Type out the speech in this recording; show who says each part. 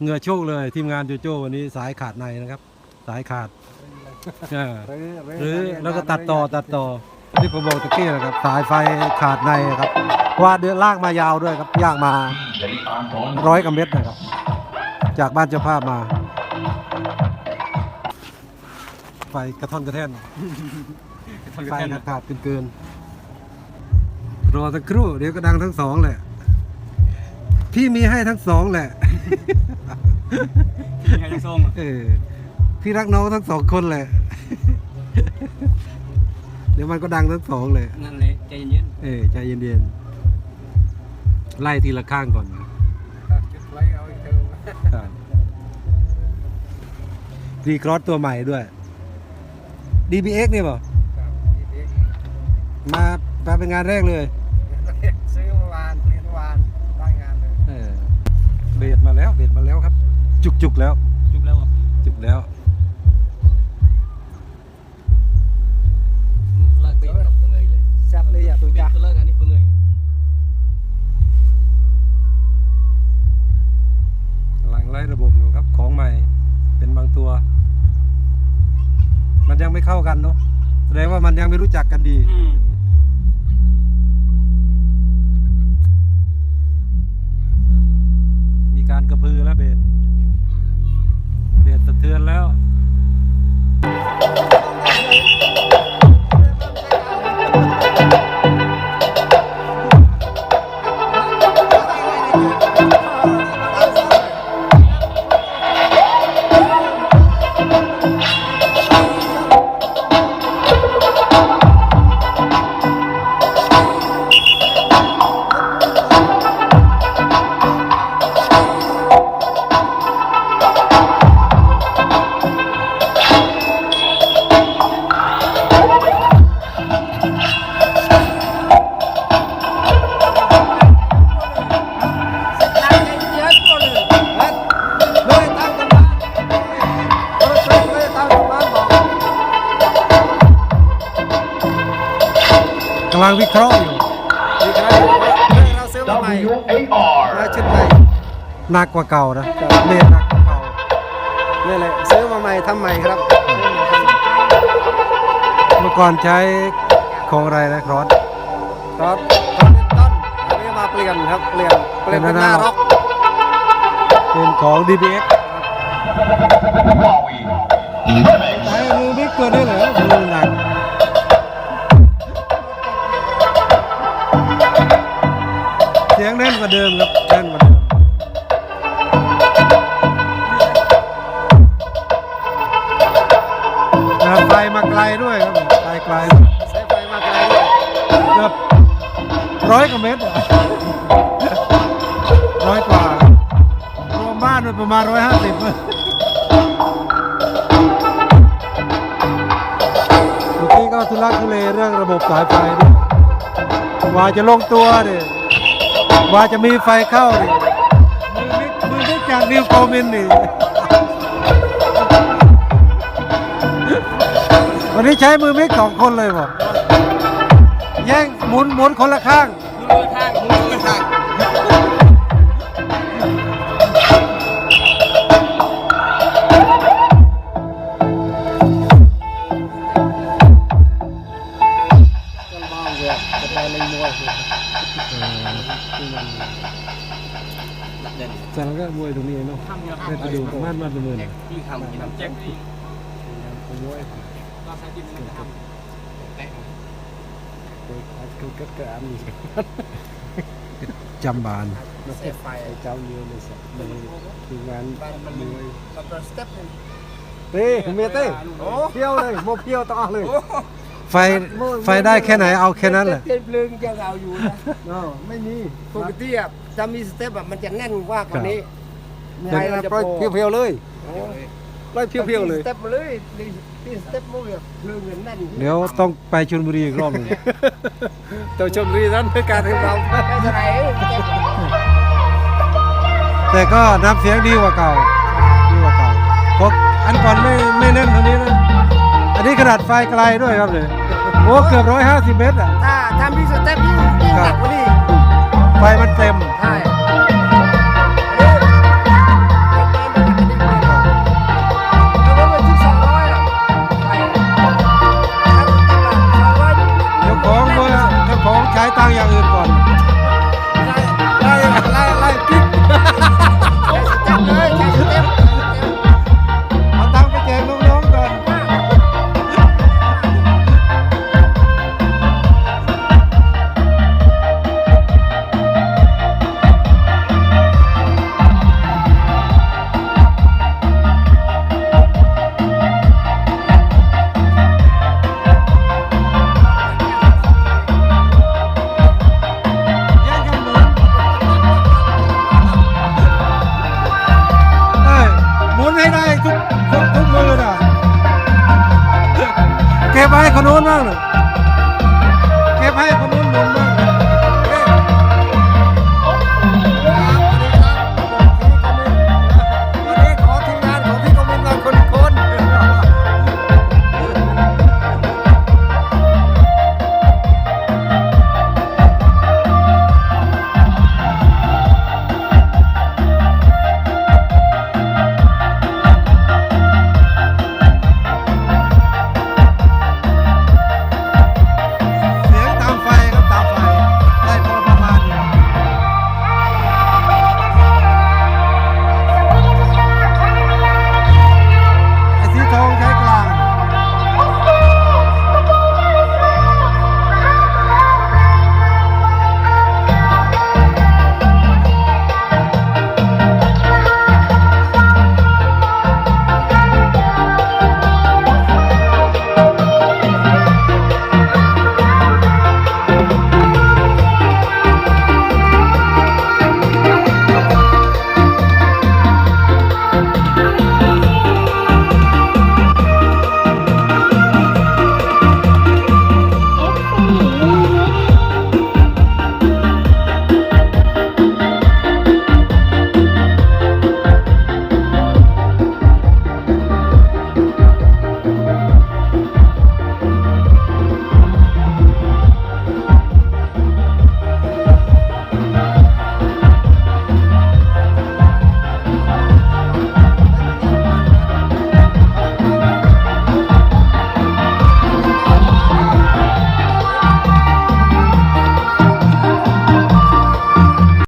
Speaker 1: เหงื่อโชกเลยทีมงานโจโจ้วันนี้สายขาดในนะครับ สายขาดเออหรือแล้วก็ตัดต่อตัดต่อที่ผมบอกตะกี้นะครับสายไฟขาดในครับว่าเดือนลากมายาวด้วยครับยากมาร้อยกว่าเมตรนะครับ จากบ้านเจ้าภาพมา ไฟกระท่อนกระแท่นไฟขาดขาดเกินๆรอสักครู่เดี๋ยวก็ดังทั้งสองแหละ พี่มีให้ทั้งสองแหละ
Speaker 2: ที่ไงจะส่งอะ
Speaker 1: เออพี่รักน้องทั้งสองคนแหละ เดี๋ยวมันก็ดังทั้งสองเลย
Speaker 2: นั่นเลยใจเย็น
Speaker 1: เออใจเย็นๆไล่ทีละข้างก่อนครับรีครอสตัวใหม่ด้วย DBX เนี่ยเปล่ามามาเป็นงานแรกเลย จุกจุกๆแล้ว
Speaker 2: ๆจุบแล้วอะ
Speaker 1: จุกแล้ว
Speaker 2: เลิกเบรกกับเงยเลย
Speaker 3: แซ่บเลยอะตัว
Speaker 2: เบร
Speaker 3: จ้าก
Speaker 2: ก็เลิกอันนี้เงย
Speaker 1: กำลังไล่ระบบอยู่ครับของใหม่เป็นบางตัว มันยังไม่เข้ากันเนาะแสดงว่ามันยังไม่รู้จักกันดี กำลังวิเคราะห์อยู่
Speaker 3: เราซื้อมาใหม่มาชุดใหม่
Speaker 1: หนักกว่าเก่านะเบสหนักกว่าเก่า
Speaker 3: นี่แหละซื้อมาใหม่ทำใหม่ครับ
Speaker 1: เมื่อก่อนใช้ของอะไรนะครอส
Speaker 3: ครับตอนนี้ต้นอันนี้มาเปลี่ยนครับเปลี่ยนเปลี่ยนเป็นหน้าร็อก
Speaker 1: เป็นของ DBX ใช้มือบิ๊กตัวนี้เหรอมือหนัก ยงแน่นกว่าเดิมครับแน่นกว่าเดิมไฟมาไกลด้วยครับไฟไกลด้วย
Speaker 3: ใช้ไฟมาไกลด้วย
Speaker 1: เกือบร้อยกว่าเมตรร้อยกว่ารวมบ้านด้วยประมาณร้อยห้าสิบเมื่อกี้ก็ทุลักทุเลเรื่องระบบสายไฟด้วยว่าจะลงตัวดิ ว่าจะมีไฟเข้าดิมือมิกมือมิกจากนิวโกมินนี่ วันนี้ใช้มือมิกสองคนเลยบอกแย่งหมุนหมุนคนละข้าง
Speaker 2: มือทางมือทาง
Speaker 3: จะ มองเลยจะไปเลยมัวสิ
Speaker 1: แต่เราก็มวยตรงนี้เนาะได้ไปดูประมาณมาประเมิน
Speaker 2: ที่ทำที่ทำแจ็คที่
Speaker 3: มวย
Speaker 2: เราใช้ดินมันจะทำ
Speaker 3: คือก็เกิดมี
Speaker 1: จำบาน
Speaker 3: มาเสียไฟเจ้าเยอะเลยสิเลยคืองานมวย
Speaker 2: กับสเต็ปหนึ่ง
Speaker 3: เต้เมเต้เที่ยวเลยโมเที่ยวต้อเลย
Speaker 1: ไฟไฟได้แค่ไหนเอาแค่นั้นแหละ
Speaker 4: เต้นเพลิงยังเอาอยู่นะ
Speaker 3: เนาะไม่มี
Speaker 4: ปกติอะถ้ามีสเต็ปแบบมันจะแน่นกว่ากว่านี้
Speaker 3: ไฟเราปล่อยเพียวๆเลยปล่อยเพียวๆเลย
Speaker 4: สเต็ปมาเลยตีสเต็ปมันแบบเพลิงมันแน่น
Speaker 1: เดี๋ยวต้องไปชลบุรีอีกรอบหนึง
Speaker 3: ตัวชมรีนั้นเป็นการของเรา
Speaker 4: ไม่เท่าไหร่สเต็ป
Speaker 1: แต่ก็น้ำเสียงดีกว่าเก่าดีกว่าเก่าเพราะอันก่อนไม่ไม่แน่นเท่านี้นะอันนี้ ขนาดไฟไกลด้วยครับเลยโอ้เกือบร้อยห้าสิบเมตรอะ
Speaker 4: ถ้าถ้ามีสเต็ปยิ่งยิ่งหนักกว่านี้
Speaker 1: ไฟมันเต็ม
Speaker 4: ใช่
Speaker 1: Toronto.